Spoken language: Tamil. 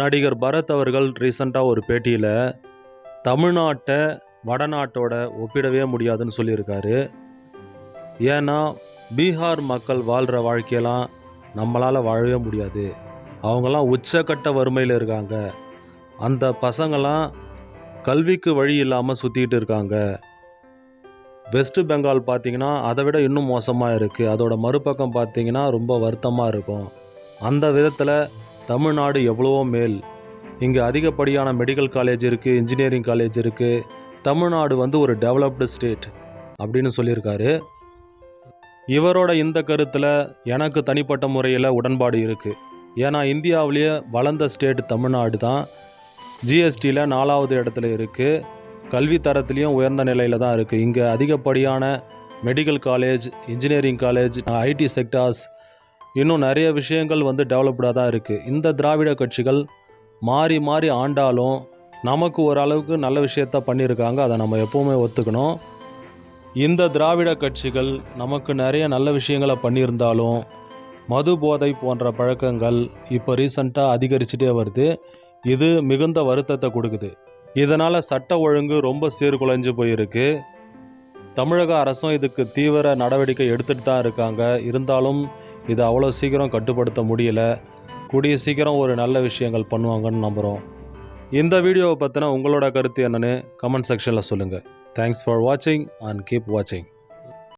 நடிகர் பரத் அவர்கள் ரீசண்டாக ஒரு பேட்டியில் தமிழ்நாட்டை வடநாட்டோட ஒப்பிடவே முடியாதுன்னு சொல்லியிருக்காரு. ஏன்னா பீகார் மக்கள் வாழ்கிற வாழ்க்கையெல்லாம் நம்மளால் வாழவே முடியாது. அவங்கெல்லாம் உச்சக்கட்ட வறுமையில் இருக்காங்க. அந்த பசங்களாம் கல்விக்கு வழி இல்லாமல் சுற்றிக்கிட்டு இருக்காங்க. வெஸ்ட் பெங்கால் பார்த்தீங்கன்னா அதை விட இன்னும் மோசமாக இருக்குது அதோட மறுபக்கம் பார்த்திங்கன்னா ரொம்ப வருத்தமாக இருக்கும். அந்த விதத்தில் தமிழ்நாடு எவ்வளவோ மேல். இங்கே அதிகப்படியான மெடிக்கல் காலேஜ் இருக்குது இன்ஜினியரிங் காலேஜ் இருக்குது தமிழ்நாடு வந்து ஒரு டெவலப்டு ஸ்டேட் அப்படின்னு சொல்லியிருக்காரு. இவரோட இந்த கருத்தில் எனக்கு தனிப்பட்ட முறையில் உடன்பாடு இருக்குது ஏன்னா இந்தியாவிலேயே வளர்ந்த ஸ்டேட் தமிழ்நாடு தான். ஜிஎஸ்டியில் நாலாவது இடத்துல இருக்குது கல்வி தரத்துலேயும் உயர்ந்த நிலையில் தான் இருக்குது இங்கே அதிகப்படியான medical college engineering college IT sectors இன்னும் நிறைய விஷயங்கள் வந்து டெவலப்டாக தான் இருக்குது இந்த திராவிட கட்சிகள் மாறி மாறி ஆண்டாலும் நமக்கு ஓரளவுக்கு நல்ல விஷயத்த பண்ணியிருக்காங்க அதை நம்ம எப்போவுமே ஒத்துக்கணும். இந்த திராவிட கட்சிகள் நமக்கு நிறைய நல்ல விஷயங்களை பண்ணியிருந்தாலும் மது போதை போன்ற பழக்கங்கள் இப்போ ரீசண்டாக அதிகரிச்சுட்டே வருது. இது மிகுந்த வருத்தத்தை கொடுக்குது. இதனால் சட்ட ஒழுங்கு ரொம்ப சீர்குலைஞ்சு போயிருக்கு. தமிழக அரசும் இதுக்கு தீவிர நடவடிக்கை எடுத்துகிட்டு தான் இருக்காங்க. இருந்தாலும் இதை அவ்வளோ சீக்கிரம் கட்டுப்படுத்த முடியலை. கூடிய சீக்கிரம் ஒரு நல்ல விஷயங்கள் பண்ணுவாங்கன்னு நம்புகிறோம் இந்த வீடியோவை பற்றின உங்களோட கருத்து என்னென்னு கமெண்ட் செக்ஷனில் சொல்லுங்கள் தேங்க்ஸ் ஃபார் வாட்சிங் அண்ட் கீப் வாட்சிங்